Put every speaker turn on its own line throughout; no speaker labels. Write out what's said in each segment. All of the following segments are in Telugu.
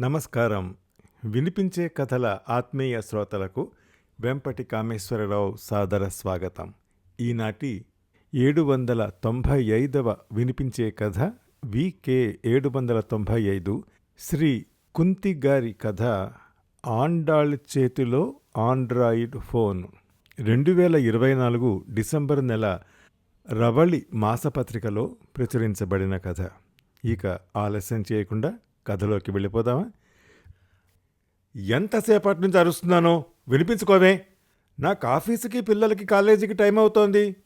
నమస్కారం. వినిపించే కథల ఆత్మీయ శ్రోతలకు వెంపటి కామేశ్వరరావు సాదర స్వాగతం. ఈనాటి ఏడు వందల తొంభై ఐదవ వినిపించే కథ వికే ఏడు వందల తొంభై ఐదు శ్రీ కుంతి గారి కథ ఆండాళ్ చేతిలో ఆండ్రాయిడ్ ఫోన్. రెండు వేల ఇరవై నాలుగు డిసెంబర్ నెల రవళి మాసపత్రికలో ప్రచురించబడిన కథ. ఇక ఆలస్యం చేయకుండా కథలోకి వెళ్ళిపోదామా? ఎంతసేపటి నుంచి అరుస్తున్నానో వినిపించుకోవే. నాకు ఆఫీసుకి పిల్లలకి కాలేజీకి టైం అవుతోంది.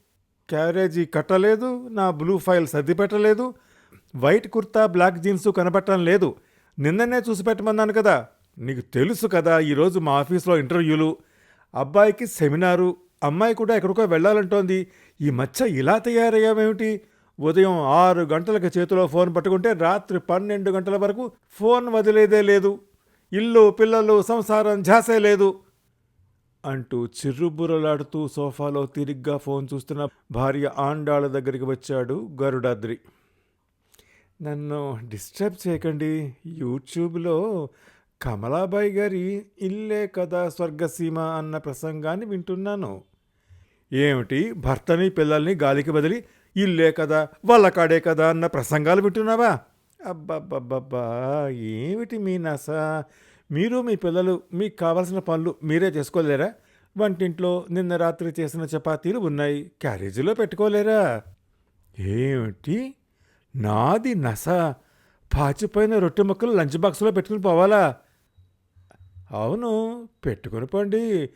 క్యారేజీ కట్టలేదు నా బ్లూ ఫైల్ సర్ది పెట్టలేదు వైట్ కుర్తా బ్లాక్ జీన్స్ కనబట్టడం లేదు. నిన్ననే చూసి పెట్టమన్నాను కదా. నీకు తెలుసు కదా ఈరోజు మా ఆఫీస్లో ఇంటర్వ్యూలు. అబ్బాయికి సెమినారు అమ్మాయి కూడా ఎక్కడికో వెళ్ళాలంటోంది. ఈ మచ్చ ఇలా తయారయ్యావేమిటి? ఉదయం ఆరు గంటలకు చేతిలో ఫోన్ పట్టుకుంటే రాత్రి పన్నెండు గంటల వరకు ఫోన్ వదిలేదే లేదు. ఇల్లు పిల్లలు సంసారం ఝాసే లేదు అంటూ చిర్రుబుర్రలాడుతూ సోఫాలో తిరిగ్గా ఫోన్ చూస్తున్న భార్య ఆండాళ్ళ దగ్గరికి వచ్చాడు గరుడాద్రి. నన్ను డిస్టర్బ్ చేయకండి. యూట్యూబ్లో కమలాబాయి గారి ఇల్లే కదా స్వర్గసీమ అన్న ప్రసంగాన్ని వింటున్నాను. ఏమిటి? భర్తని పిల్లల్ని గాలికి బదిలి ఇల్లే కదా వాళ్ళ కాడే కదా అన్న ప్రసంగాలు వింటున్నావా? అబ్బబ్బబ్బబ్బా ఏమిటి మీ నస? మీరు మీ పిల్లలు మీకు కావలసిన పనులు మీరే చేసుకోలేరా? వంటింట్లో నిన్న రాత్రి చేసిన చపాతీలు ఉన్నాయి క్యారేజీలో పెట్టుకోలేరా? ఏమిటి? నాది నస. పాచిపోయిన రొట్టె ముక్కలు లంచ్ బాక్స్లో పెట్టుకుని పోవాలా? అవును పెట్టుకుని పండి.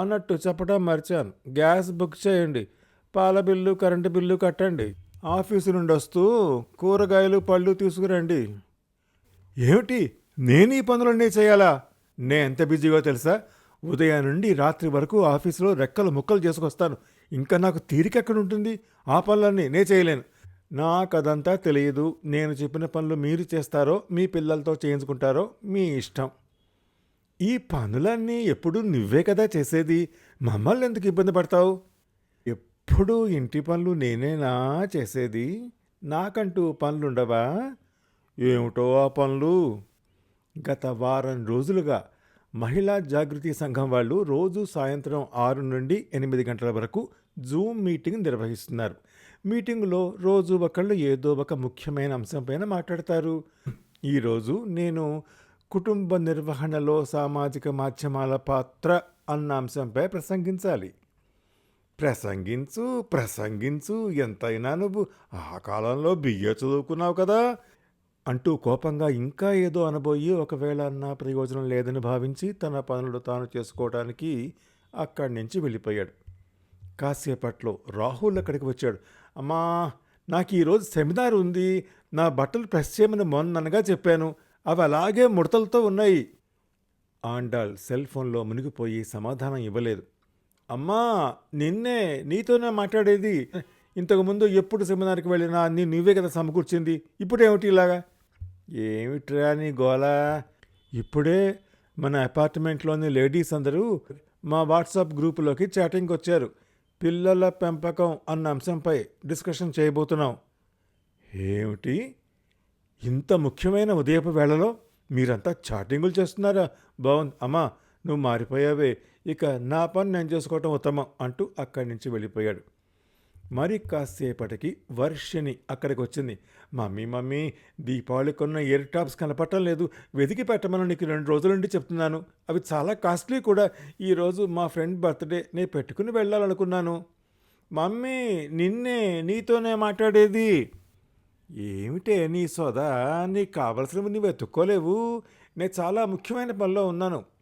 అన్నట్టు చెప్పడం మర్చాను. గ్యాస్ బుక్ చేయండి. పాల బిల్లు కరెంటు బిల్లు కట్టండి. ఆఫీసు నుండి వస్తూ కూరగాయలు పళ్ళు తీసుకురండి. ఏమిటి? నేను ఈ పనులన్నీ చేయాలా? నే ఎంత బిజీగా తెలుసా? ఉదయం నుండి రాత్రి వరకు ఆఫీసులో రెక్కలు ముక్కలు చేసుకొస్తాను. ఇంకా నాకు తీరికెక్కడ ఉంటుంది ఆ పనులన్నీ నే చేయలేను. నాకు అదంతా తెలియదు. నేను చెప్పిన పనులు మీరు చేస్తారో మీ పిల్లలతో చేయించుకుంటారో మీ ఇష్టం. ఈ పనులన్నీ ఎప్పుడు నువ్వే కదా చేసేది? మమ్మల్ని ఎందుకు ఇబ్బంది పడతావు? ఎప్పుడు ఇంటి పనులు నేనేనా చేసేది? నాకంటూ పనులుండవా? ఏమిటో ఆ పనులు? గత వారం రోజులుగా మహిళా జాగృతి సంఘం వాళ్ళు రోజు సాయంత్రం ఆరు నుండి ఎనిమిది గంటల వరకు జూమ్ మీటింగ్ నిర్వహిస్తున్నారు. మీటింగ్లో రోజు ఒకళ్ళు ఏదో ఒక ముఖ్యమైన అంశంపైన మాట్లాడతారు. ఈరోజు నేను కుటుంబ నిర్వహణలో సామాజిక మాధ్యమాల పాత్ర అన్న అంశంపై ప్రసంగించాలి. ప్రసంగించు ప్రసంగించు ఎంతైనా నువ్వు. ఆ కాలంలో బియ్య చదువుకున్నావు కదా. అంటూ కోపంగా ఇంకా ఏదో అనబోయి ఒకవేళ అన్న ప్రయోజనం లేదని భావించి తన పనులు తాను చేసుకోవడానికి అక్కడి నుంచి వెళ్ళిపోయాడు. కాసేపట్లో రాహుల్ అక్కడికి వచ్చాడు. అమ్మా నాకు ఈరోజు సెమినార్ ఉంది. నా బట్టలు ప్రెస్ చేయమని మొన్ననగా చెప్పాను. అవి అలాగే ముడతలతో ఉన్నాయి. ఆండాల్ సెల్ ఫోన్లో మునిగిపోయి సమాధానం ఇవ్వలేదు. అమ్మా నిన్నే నీతోనే మాట్లాడేది. ఇంతకుముందు ఎప్పుడు సెమినార్కి వెళ్ళినా నీ నువ్వే కదా సమకూర్చింది. ఇప్పుడేమిటి ఇలాగా? ఏమిట్రా నీ గోల? ఇప్పుడే మన అపార్ట్మెంట్లోని లేడీస్ అందరూ మా వాట్సాప్ గ్రూపులోకి చాటింగ్ వచ్చారు పిల్లల పెంపకం అన్న అంశంపై డిస్కషన్ చేయబోతున్నాం. ఏమిటి? ఇంత ముఖ్యమైన ఉదయపు వేళలో మీరంతా చాటింగులు చేస్తున్నారా? బాగుంది అమ్మా నువ్వు మారిపోయావే. ఇక నా పని నేను చేసుకోవటం ఉత్తమం అంటూ అక్కడి నుంచి వెళ్ళిపోయాడు. మరి కాసేపటికి వర్షిని అక్కడికి వచ్చింది. మమ్మీ మమ్మీ దీపావళి కొన్న ఇయర్ టాప్స్ కనపడటం లేదు. వెతికి పెట్టమని నీకు రెండు రోజుల నుండి చెప్తున్నాను. అవి చాలా కాస్ట్లీ కూడా. ఈరోజు మా ఫ్రెండ్ బర్త్డే నేను పెట్టుకుని వెళ్ళాలనుకున్నాను. మమ్మీ నిన్నే నీతోనే మాట్లాడేది. ఏమిటే నీ సోదా? నీకు కావలసినవి నువ్వు వెతుక్కోలేవు. నేను చాలా ముఖ్యమైన పనిలో ఉన్నాను.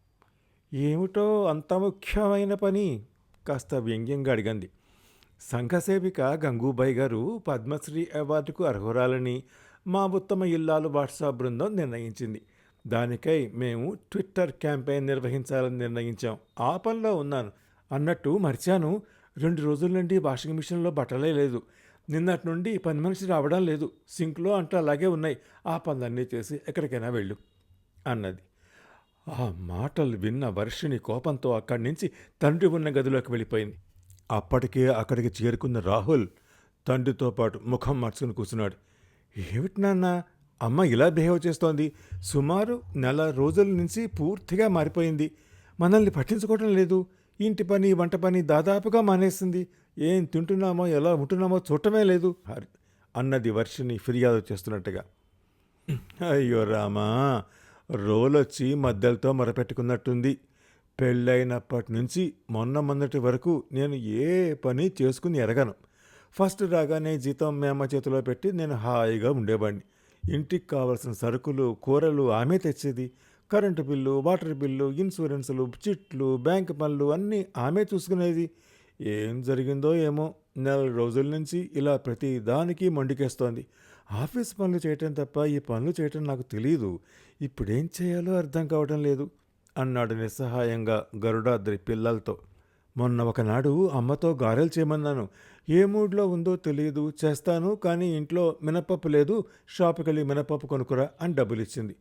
ఏమిటో అంత ముఖ్యమైన పని? కాస్త వ్యంగ్యంగా అడిగింది. సంఘసేవిక గంగూబాయి గారు పద్మశ్రీ అవార్డుకు అర్హురాలని మా ఉత్తమ ఇల్లాలు వాట్సాప్ బృందం నిర్ణయించింది. దానికై మేము ట్విట్టర్ క్యాంపెయిన్ నిర్వహించాలని నిర్ణయించాం. ఆ పనిలో ఉన్నాను. అన్నట్టు మర్చాను. రెండు రోజుల నుండి వాషింగ్ మిషన్లో బట్టలే లేదు. నిన్నటి నుండి పని మనిషి రావడం లేదు. సింక్లో అంటూ అలాగే ఉన్నాయి. ఆ పనులన్నీ చేసి ఎక్కడికైనా వెళ్ళు అన్నది. ఆ మాటలు విన్న వర్షిణి కోపంతో అక్కడి నుంచి తండ్రి ఉన్న గదిలోకి వెళ్ళిపోయింది. అప్పటికే అక్కడికి చేరుకున్న రాహుల్ తండ్రితో పాటు ముఖం మార్చుకుని కూర్చున్నాడు. ఏమిటి నాన్న? అమ్మ ఇలా బిహేవ్ చేస్తోంది. సుమారు నెల రోజుల నుంచి పూర్తిగా మారిపోయింది. మనల్ని పట్టించుకోవడం లేదు. ఇంటి పని వంట పని దాదాపుగా మానేసింది. ఏం తింటున్నామో ఎలా ఉంటున్నామో చూడటమే లేదు అన్నది వర్షిని ఫిర్యాదు చేస్తున్నట్టుగా. అయ్యో రామా! రోలొచ్చి మద్దెలతో మొరపెట్టుకున్నట్టుంది. పెళ్ళైనప్పటి నుంచి మొన్న మొన్నటి వరకు నేను ఏ పని చేసుకుని ఎరగను. ఫస్ట్ రాగానే జీతం మేమ చేతిలో పెట్టి నేను హాయిగా ఉండేవాడిని ఇంటికి కావలసిన సరుకులు కూరలు ఆమె తెచ్చేది. కరెంటు బిల్లు వాటర్ బిల్లు ఇన్సూరెన్సులు చిట్లు బ్యాంక్ పనులు అన్నీ ఆమె చూసుకునేది. ఏం జరిగిందో ఏమో నెల రోజుల నుంచి ఇలా ప్రతి దానికి మండికేస్తోంది. ఆఫీస్ పనులు చేయటం తప్ప ఈ పనులు చేయటం నాకు తెలియదు ఇప్పుడేం చేయాలో అర్థం కావటం లేదు అన్నాడు నిస్సహాయంగా గరుడాద్రి పిల్లలతో. మొన్న ఒకనాడు అమ్మతో గారెలు చేయమన్నాను. ఏ మూడ్లో ఉందో తెలియదు చేస్తాను కానీ ఇంట్లో మినపప్పు లేదు షాపుకి వెళ్ళి మినపప్పు కొనుక్కురా అని డబ్బులు ఇచ్చింది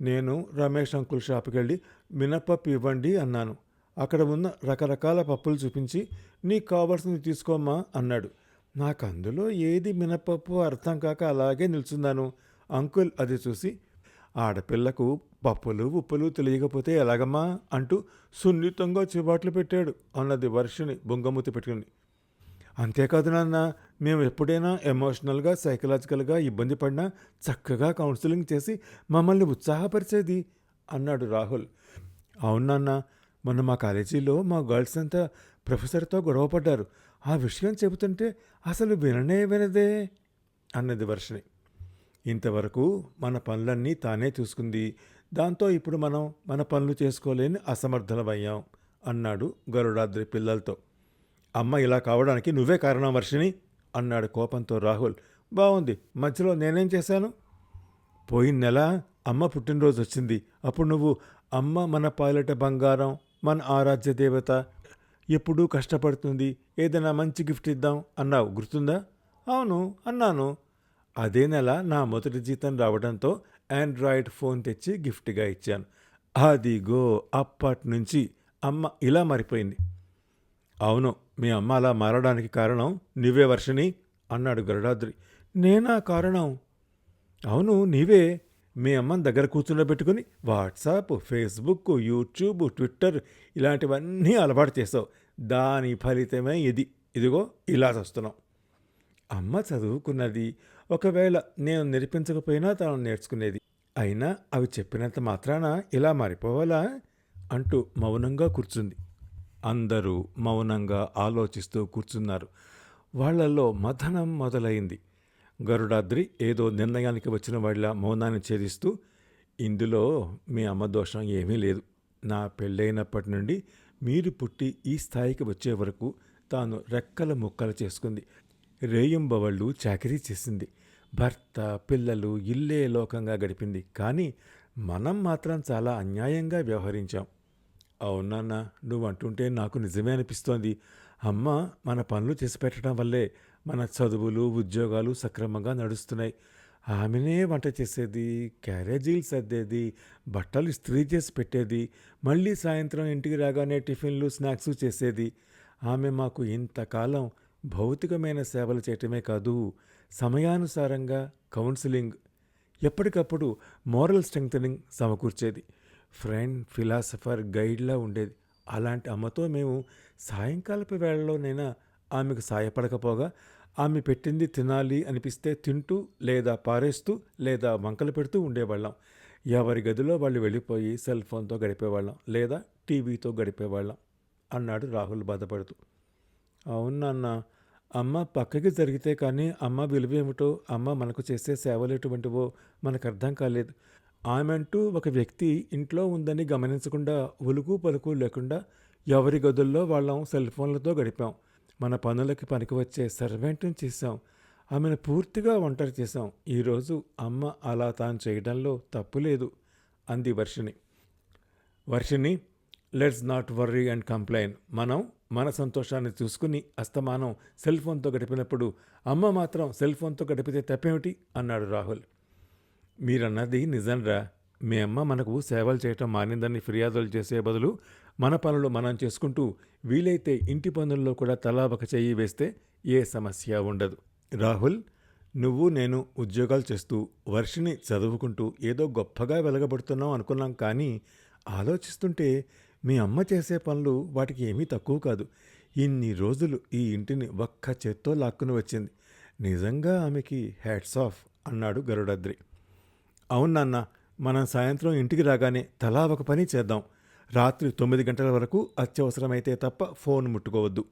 నేను రమేష్ అంకుల్ షాపుకి వెళ్ళి మినపప్పు ఇవ్వండి అన్నాను. అక్కడ ఉన్న రకరకాల పప్పులు చూపించి నీకు కావాల్సింది తీసుకోమ్మా అన్నాడు. నాకు అందులో ఏది మినపప్పు అర్థం కాక అలాగే నిల్చున్నాను. అంకుల్ అది చూసి ఆడపిల్లకు పప్పులు ఉప్పులు తెలియకపోతే ఎలాగమ్మా? అంటూ సున్నితంగా చెబాట్లు పెట్టాడు అన్నది వర్షిని బొంగమూతి పెట్టుకుని. అంతేకాదు నాన్న మేము ఎప్పుడైనా ఎమోషనల్గా సైకలాజికల్గా ఇబ్బంది పడినా చక్కగా కౌన్సిలింగ్ చేసి మమ్మల్ని ఉత్సాహపరిచేది అన్నాడు రాహుల్. అవును నాన్న మొన్న మా కాలేజీలో మా గర్ల్స్ అంతా ప్రొఫెసర్తో గొడవపడ్డారు ఆ విషయం చెబుతుంటే అసలు విననే వినదే అన్నది వర్షిని ఇంతవరకు మన పనులన్నీ తానే చూసుకుంది. దాంతో ఇప్పుడు మనం మన పనులు చేసుకోలేని అసమర్థలమయ్యాం అన్నాడు గరుడాద్రి పిల్లలతో. అమ్మ ఇలా కావడానికి నువ్వే కారణం వర్షిణి అన్నాడు కోపంతో రాహుల్. బాగుంది మధ్యలో నేనేం చేశాను? పోయిన నెల అమ్మ పుట్టినరోజు వచ్చింది. అప్పుడు నువ్వు అమ్మ మన పాలిట బంగారం మన ఆరాధ్య దేవత ఎప్పుడూ కష్టపడుతుంది. ఏదైనా మంచి గిఫ్ట్ ఇద్దాం అన్నావు. గుర్తుందా? అవును అన్నాను. అదే నెల నా మొదటి జీతం రావడంతో ఆండ్రాయిడ్ ఫోన్ తెచ్చి గిఫ్ట్గా ఇచ్చాను. అదిగో అప్పటి నుంచి అమ్మ ఇలా మారిపోయింది. అవును మీ అమ్మ అలా మారడానికి కారణం నువ్వే వర్షిణి అన్నాడు గరుడాద్రి. నేనా కారణం? అవును నీవే. మీ అమ్మని దగ్గర కూర్చుండబెట్టుకుని వాట్సాప్ ఫేస్బుక్ యూట్యూబ్ ట్విట్టర్ ఇలాంటివన్నీ అలవాటు చేసావు. దాని ఫలితమే ఇది. ఇదిగో ఇలా చూస్తున్నాం అమ్మ చదువుకున్నది. ఒకవేళ నేను నేర్పించకపోయినా తాను నేర్చుకునేది. అయినా అవి చెప్పినంత మాత్రాన ఇలా మారిపోవాలా? అంటూ మౌనంగా కూర్చుంది. అందరూ మౌనంగా ఆలోచిస్తూ కూర్చున్నారు. వాళ్ళలో మథనం మొదలైంది. గరుడాద్రి ఏదో నిర్ణయానికి వచ్చిన వాళ్ళ మౌనాన్ని ఛేదిస్తూ ఇందులో మీ అమ్మ దోషం ఏమీ లేదు. నా పెళ్ళైనప్పటి నుండి మీరు పుట్టి ఈ స్థాయికి వచ్చే వరకు తాను రెక్కల ముక్కలు చేసుకుంది. రేయింబవళ్ళు చాకరీ చేసింది. భర్త పిల్లలు ఇల్లే లోకంగా గడిపింది. కానీ మనం మాత్రం చాలా అన్యాయంగా వ్యవహరించాం. అవునన్న నువ్వు అంటుంటే నాకు నిజమే అనిపిస్తోంది. అమ్మ మన పనులు చేసి పెట్టడం వల్లే మన చదువులు ఉద్యోగాలు సక్రమంగా నడుస్తున్నాయి. ఆమెనే వంట చేసేది క్యారేజీలు సర్దేది బట్టలు ఇస్త్రీ చేసి పెట్టేది మళ్ళీ సాయంత్రం ఇంటికి రాగానే టిఫిన్లు స్నాక్స్ చేసేది. ఆమె మాకు ఇంతకాలం భౌతికమైన సేవలు చేయటమే కాదు సమయానుసారంగా కౌన్సిలింగ్ ఎప్పటికప్పుడు మోరల్ స్ట్రెంగ్తనింగ్ సమకూర్చేది. ఫ్రెండ్ ఫిలాసఫర్ గైడ్లా ఉండేది. అలాంటి అమ్మతో మేము సాయంకాలపు వేళలోనైనా ఆమెకు సాయపడకపోగా ఆమె పెట్టింది తినాలి అనిపిస్తే తింటూ లేదా పారేస్తూ లేదా వంకలు పెడుతూ ఉండేవాళ్ళం. ఎవరి గదిలో వాళ్ళు వెళ్ళిపోయి సెల్ ఫోన్తో గడిపేవాళ్ళం లేదా టీవీతో గడిపేవాళ్ళం అన్నాడు రాహుల్ బాధపడుతూ. అవునన్న అమ్మ పక్కకి జరిగితే కానీ అమ్మ విలువేమిటో అమ్మ మనకు చేసే సేవలు ఎటువంటివో మనకు అర్థం కాలేదు. ఆమె అంటూ ఒక వ్యక్తి ఇంట్లో ఉందని గమనించకుండా ఉలుకు పలుకు లేకుండా ఎవరి గదుల్లో వాళ్ళం సెల్ ఫోన్లతో గడిపాం. మన పనులకి పనికి వచ్చే సర్వెంట్ని చేశాం. ఆమెను పూర్తిగా ఒంటరి చేశాం. ఈరోజు అమ్మ అలా తాను చేయడంలో తప్పు లేదు అంది Varshini. Varshini let's not worry and complain. మనం మన సంతోషాన్ని చూసుకుని అస్తమానం సెల్ ఫోన్తో గడిపినప్పుడు అమ్మ మాత్రం సెల్ ఫోన్తో గడిపితే తప్పేమిటి? అన్నాడు రాహుల్. మీరన్నది నిజంరా? మీ అమ్మ మనకు సేవలు చేయటం మానిందని ఫిర్యాదులు చేసే బదులు మన పనులు మనం చేసుకుంటూ వీలైతే ఇంటి పనుల్లో కూడా తలా ఒక చెయ్యి వేస్తే ఏ సమస్య ఉండదు. రాహుల్ నువ్వు నేను ఉద్యోగాలు చేస్తూ వర్షిని చదువుకుంటూ ఏదో గొప్పగా వెలగబడుతున్నాం అనుకున్నాం కానీ ఆలోచిస్తుంటే మీ అమ్మ చేసే పనులు వాటికి ఏమీ తక్కువ కాదు. ఇన్ని రోజులు ఈ ఇంటిని ఒక్క చేత్తో లాక్కుని వచ్చింది. నిజంగా ఆమెకి హ్యాట్స్ ఆఫ్ అన్నాడు గరుడాద్రి. అవును మనం సాయంత్రం ఇంటికి రాగానే తలా ఒక పని చేద్దాం. రాత్రి తొమ్మిది గంటల వరకు అత్యవసరమైతే తప్ప ఫోన్ ముట్టుకోవద్దు.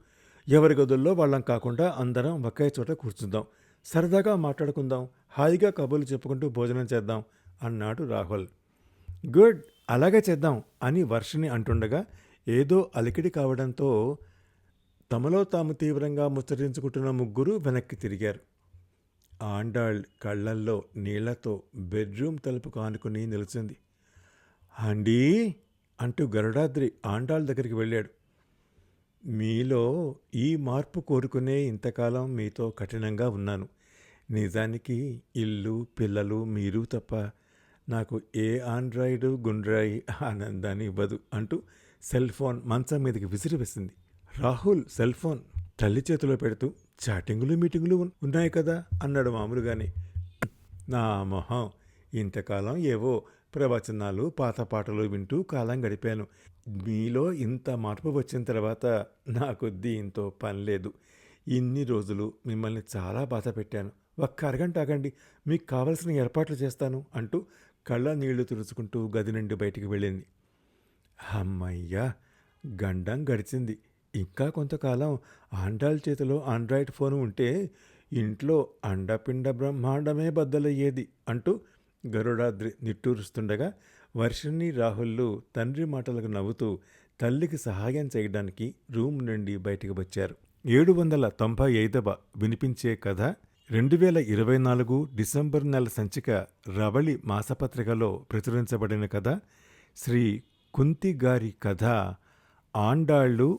ఎవరి గదుల్లో వాళ్ళం కాకుండా అందరం ఒకే చోట కూర్చుందాం. సరదాగా మాట్లాడుకుందాం. హాయిగా కబుర్లు చెప్పుకుంటూ భోజనం చేద్దాం అన్నాడు రాహుల్. గుడ్ అలాగే చేద్దాం అని వర్షిని అంటుండగా ఏదో అలికిడి కావడంతో తమలో తాము తీవ్రంగా ముచ్చరించుకుంటున్న ముగ్గురు వెనక్కి తిరిగారు. ఆండాళ్ కళ్ళల్లో నీళ్ళతో బెడ్రూమ్ తలుపు కానుకుని నిలిచింది. అండీ అంటూ గరుడాద్రి ఆండాళ్ దగ్గరికి వెళ్ళాడు. మీలో ఈ మార్పు కోరుకునే ఇంతకాలం మీతో కఠినంగా ఉన్నాను. నిజానికి ఇల్లు పిల్లలు మీరు తప్ప నాకు ఏ ఆండ్రాయిడ్ గుండ్రాయి ఆనందాన్ని ఇవ్వదు అంటూ సెల్ ఫోన్ మంచం మీదకి విసిరివేసింది. రాహుల్ సెల్ ఫోన్ తల్లి చేతిలో పెడుతూ చాటింగులు మీటింగులు ఉన్నాయి కదా? అన్నాడు మామూలుగానే. నా మొహం. ఇంతకాలం ఏవో ప్రవచనాలు పాత పాటలు వింటూ కాలం గడిపాను. మీలో ఇంత మార్పు వచ్చిన తర్వాత నాకు దీంతో పని లేదు. ఇన్ని రోజులు మిమ్మల్ని చాలా బాధ పెట్టాను. ఒక్క అరగంట ఆగండి. మీకు కావలసిన ఏర్పాట్లు చేస్తాను అంటూ కళ్ళ నీళ్ళు తుడుచుకుంటూ గది నుండి బయటికి వెళ్ళింది. అమ్మయ్యా! గండం గడిచింది. ఇంకా కొంతకాలం ఆండ్రాయిడ్ చేతిలో ఆండ్రాయిడ్ ఫోన్ ఉంటే ఇంట్లో అండపిండ బ్రహ్మాండమే బద్దలయ్యేది అంటూ గరుడాద్రి నిట్టూరుస్తుండగా వర్షిణి రాహుల్లు తండ్రి మాటలకు నవ్వుతూ తల్లికి సహాయం చేయడానికి రూమ్ నుండి బయటికి వచ్చారు. ఏడు వందల తొంభై ఐదవ వినిపించే కథ రెండు వేల ఇరవై నాలుగు డిసెంబర్ నెల సంచిక రవళి మాసపత్రికలో ప్రచురించబడిన కథ శ్రీ కుంతి గారి కథ ఆండాళ్ళు